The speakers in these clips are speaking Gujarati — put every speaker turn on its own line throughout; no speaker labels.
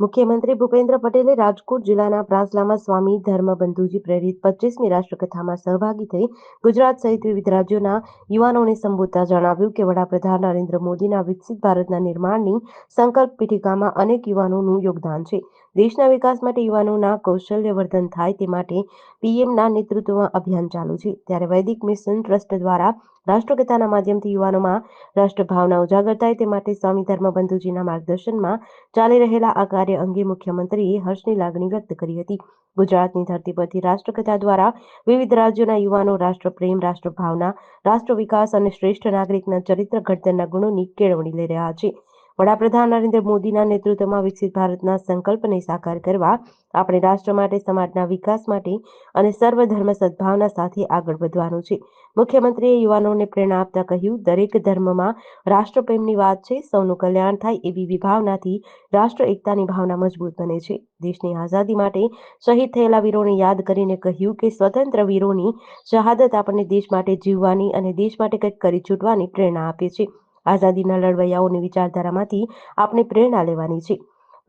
મુખ્યમંત્રી ભૂપેન્દ્ર પટેલે રાજકોટ જિલ્લાના પ્રાસલામાં સ્વામી ધર્મબંધુજી પ્રેરિત પચીસમી રાષ્ટ્રકથામાં સહભાગી થઈ ગુજરાત સહિત વિવિધ રાજ્યોના યુવાનોને સંબોધતા જણાવ્યું કે વડાપ્રધાન નરેન્દ્ર મોદીના વિકસિત ભારતના નિર્માણની સંકલ્પ પીઠિકામાં અનેક યુવાનોનું યોગદાન છે. દેશના વિકાસ માટે યુવાનોના કૌશલ્યવર્ધન થાય તે માટે પીએમના નેતૃત્વમાં અભિયાન ચાલુ છે. ત્યારે વૈદિક મિશન ટ્રસ્ટ દ્વારા રાષ્ટ્રકથાના માધ્યમથી યુવાનોમાં રાષ્ટ્રભાવના ઉજાગર થાય તે માટે સ્વામી ધર્મબંધુજીના માર્ગદર્શનમાં ચાલી રહેલા આ કાર્ય અંગે મુખ્યમંત્રીએ હર્ષની લાગણી વ્યક્ત કરી હતી. ગુજરાતની ધરતી પરથી રાષ્ટ્રકથા દ્વારા વિવિધ રાજ્યોના યુવાનો રાષ્ટ્રપ્રેમ, રાષ્ટ્રભાવના રાષ્ટ્ર વિકાસ અને શ્રેષ્ઠ નાગરિકના ચરિત્ર ઘડતરના ગુણોની કેળવણી લઈ રહ્યા છે. વડાપ્રધાન નરેન્દ્ર મોદીના નેતૃત્વમાં વિકસિત ભારતના સંકલ્પને સાકાર કરવા આપણે રાષ્ટ્ર માટે, સમાજના વિકાસ માટે અને સર્વધર્મ સદભાવના સાથે આગળ વધવાનું છે. મુખ્યમંત્રીએ યુવાનોને પ્રેરણા આપતા કહ્યું, દરેક ધર્મમાં રાષ્ટ્રપ્રેમની વાત છે, સૌનું કલ્યાણ થાય એવી વિભાવનાથી રાષ્ટ્ર એકતાની ભાવના મજબૂત બને છે. દેશની આઝાદી માટે શહીદ થયેલા વીરોને યાદ કરીને કહ્યું કે, સ્વતંત્ર વીરોની શહાદત આપણને દેશ માટે જીવવાની અને દેશ માટે કંઈક કરી છૂટવાની પ્રેરણા આપે છે. આઝાદીના લડવૈયાઓની વિચારધારામાંથી આપણે પ્રેરણા લેવાની છે.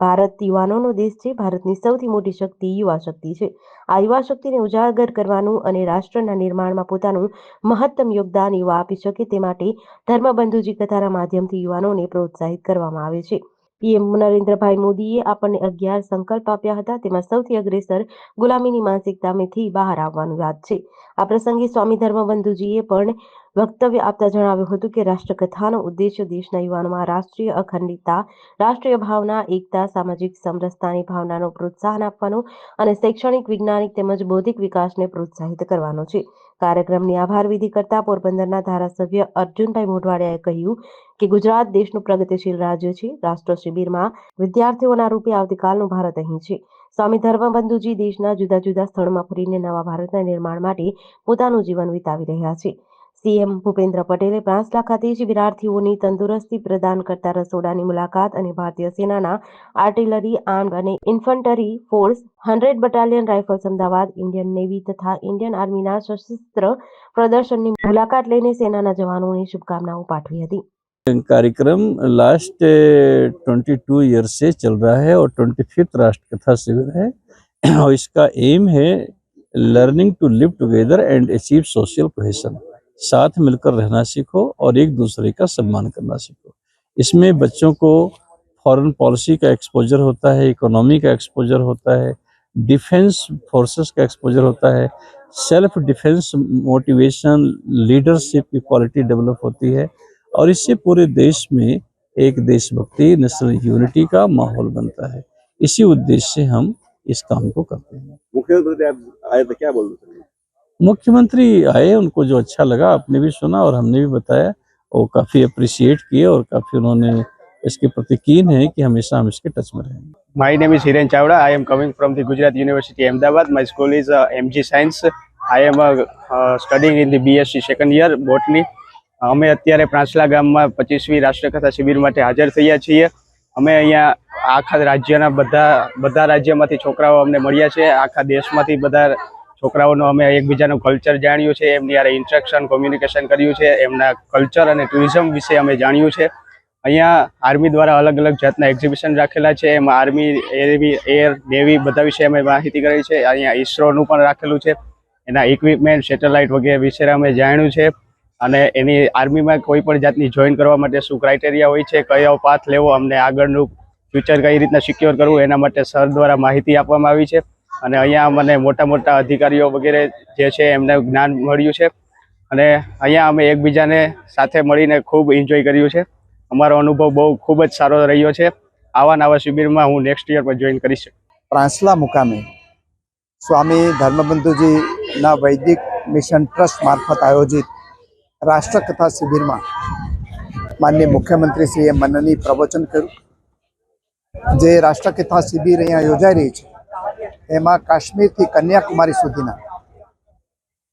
ભારત યુવાનોનો દેશ છે. ભારતની સૌથી મોટી શક્તિ યુવા શક્તિ છે. આ યુવા શક્તિને ઉજાગર કરવાનું અને રાષ્ટ્રના નિર્માણમાં પોતાનું મહત્તમ યોગદાન યુવા આપી શકે તે માટે ધર્મબંધુજી કથાના માધ્યમથી યુવાનોને પ્રોત્સાહિત કરવામાં આવે છે. પીએમ નરેન્દ્રભાઈ મોદીએ આપણને અગિયાર સંકલ્પ આપ્યા હતા. તેમાં સૌથી અગ્રેસર ગુલામીની માનસિકતામાંથી બહાર આવવાનું યાદ છે. આ પ્રસંગે સ્વામી ધર્મબંધુજીએ પણ વક્તવ્ય આપતા જણાવ્યું હતું કે રાષ્ટ્રકથાનો ઉદ્દેશ્ય દેશના યુવાનોમાં રાષ્ટ્રીય અખંડિતતા, રાષ્ટ્રીય ભાવના, એકતા, સામાજિક સમરસતાની ભાવનાનો પ્રોત્સાહન આપવાનો અને શૈક્ષણિક, વૈજ્ઞાનિક તેમજ બૌદ્ધિક વિકાસને પ્રોત્સાહિત કરવાનો છે. કાર્યક્રમની આભાર વિધિ કરતા પોરબંદરના ધારાસભ્ય અર્જુનભાઈ મોઢવાડિયાએ કહ્યું કે ગુજરાત દેશનું પ્રગતિશીલ રાજ્ય છે. રાષ્ટ્ર શિબિરમાં વિદ્યાર્થીઓના રૂપે આવતીકાલનું ભારત અહીં છે. સ્વામી ધર્મબંધુજી દેશના જુદા જુદા સ્થળોમાં ફરીને નવા ભારતના નિર્માણ માટે પોતાનું જીવન વિતાવી રહ્યા છે. સીએમ ભૂપેન્દ્ર પટેલે પ્રાંસલા ખાતે શિબિરાર્થીઓની તંદુરસ્તી પ્રદાન કરતા રસોડાની મુલાકાત અને ભારતીય સેનાના આર્ટિલરી આર્મ્ડ અને infantry force hundred battalion rifles Ahmedabad Indian navy તથા ઇન્ડિયન આર્મીના સશસ્ત્ર પ્રદર્શનની મુલાકાત લઈને સેનાના જવાનોને શુભકામનાઓ પાઠવી હતી
कार्यक्रम लास्ट ट्वेंटी टू ईयर से चल रहा है और ट्वेंटी फिफ्थ राष्ट्र कथा शिविर है और इसका एम है learning to live together and achieve social cohesion साथ मिलकर रहना सीखो और एक दूसरे का सम्मान करना सीखो। इसमें बच्चों को फॉरेन पॉलिसी का एक्सपोजर होता है इकोनॉमी का एक्सपोजर होता है डिफेंस फोर्सेस का एक्सपोजर होता है सेल्फ डिफेंस मोटिवेशन लीडरशिप की क्वालिटी डेवलप होती है और इससे पूरे देश में एक देशभक्ति नेशनल यूनिटी का माहौल बनता है। इसी उद्देश्य से हम इस काम को करते हैं।
मुख्यमंत्री आप आए थे क्या बोल रहे
मुख्यमंत्री आए उनको जो अच्छा लगा आपने भी सुना और हमने भी बताया वो काफ़ी अप्रिशिएट किए और काफ़ी उन्होंने इसके प्रति कीन है कि हमेशा हम इसके टच में रहेंगे
My name is Hiren Chawda. I am coming from the Gujarat University, Ahmedabad. My school is uh, MG Science. I am uh, uh, studying in the BSc second year botany. અમે અત્યારે પ્રાંસલા ગામમાં પચીસમી રાષ્ટ્રકથા શિબિર માટે હાજર થયા છીએ અમે અહીંયા આખા રાજ્યના બધા બધા રાજ્યમાંથી છોકરાઓ અમને મળ્યા છે આખા દેશમાંથી બધા છોકરાઓનો અમે એકબીજાનું કલ્ચર જાણ્યું છે, એમની યારે ઇન્સ્ટ્રક્શન કોમ્યુનિકેશન કર્યું છે, એમના કલ્ચર અને ટુરિઝમ વિશે અમે જાણ્યું છે. અહીંયા આર્મી દ્વારા અલગ અલગ જાતના એક્ઝિબિશન રાખેલા છે, એમાં આર્મી એવી એર નેવી બધા વિશે અમે માહિતી કરી છે. અહીંયા ઇસરોનું પણ રાખેલું છે. એના ઇક્વિપમેન્ટ સેટેલાઇટ વગેરે વિશે અમે જાણ્યું છે. અને એની આર્મીમાં કોઈ પણ જાતની જોઈન કરવા માટે શું ક્રાઇટેરિયા હોય છે, કયો પાથ લેવો, અમને આગળનું ફ્યુચર કઈ રીતના સિક્યોર કરવું, એના માટે સર દ્વારા માહિતી આપવામાં આવી છે. અને અહીંયા મને મોટા મોટા અધિકારીઓ વગેરે જે છે એમને જ્ઞાન મળ્યું છે. અને અહીંયા અમે એકબીજાને સાથે મળીને ખૂબ એન્જોય કર્યું છે. અમારો અનુભવ બહુ ખૂબ જ સારો રહ્યો છે. આવા નવા શિબિરમાં હું નેક્સ્ટ યર પર જોઈન કરીશ.
પ્રાંસલા મુકામે સ્વામી ધર્મબંધુજીના વૈદિક મિશન ટ્રસ્ટ મારફત આયોજિત રાષ્ટ્રકથા શિબિરમાં માનનીય મુખ્યમંત્રીશ્રીએ મનની પ્રવચન કર્યું. જે રાષ્ટ્રકથા શિબિર અહીંયા યોજાઈ રહી છે એમાં કાશ્મીરથી કન્યાકુમારી સુધીના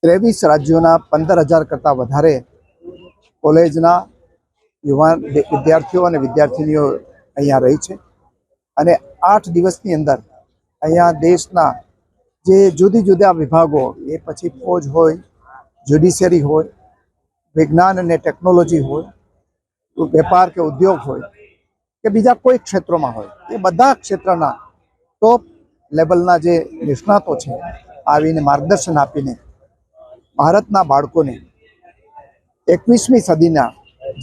ત્રેવીસ રાજ્યોના પંદર હજાર કરતાં વધારે કોલેજના યુવાન વિદ્યાર્થીઓ અને વિદ્યાર્થીનીઓ અહીંયા રહી છે. અને આઠ દિવસની અંદર અહીંયા દેશના જે જુદી જુદા વિભાગો, એ પછી ફોજ હોય, જ્યુડિશિયરી હોય, વિજ્ઞાન અને ટેકનોલોજી હોય, વેપાર કે ઉદ્યોગ હોય, કે બીજા કોઈ ક્ષેત્રોમાં હોય, એ બધા ક્ષેત્રના ટોપ લેવલના જે નિષ્ણાતો છે, આવીને માર્ગદર્શન આપીને ભારતના બાળકોને એકવીસમી સદીના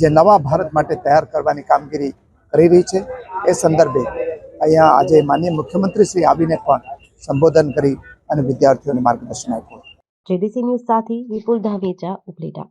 જે નવા ભારત માટે તૈયાર કરવાની કામગીરી કરી રહી છે. એ સંદર્ભે અહીંયા આજે માનનીય મુખ્યમંત્રી શ્રી આવીને પણ સંબોધન કરી અને વિદ્યાર્થીઓને માર્ગદર્શન આપ્યું.
જેડીસી ન્યૂઝ સાથે વિપુલ ધામેચા ઉપલેટા.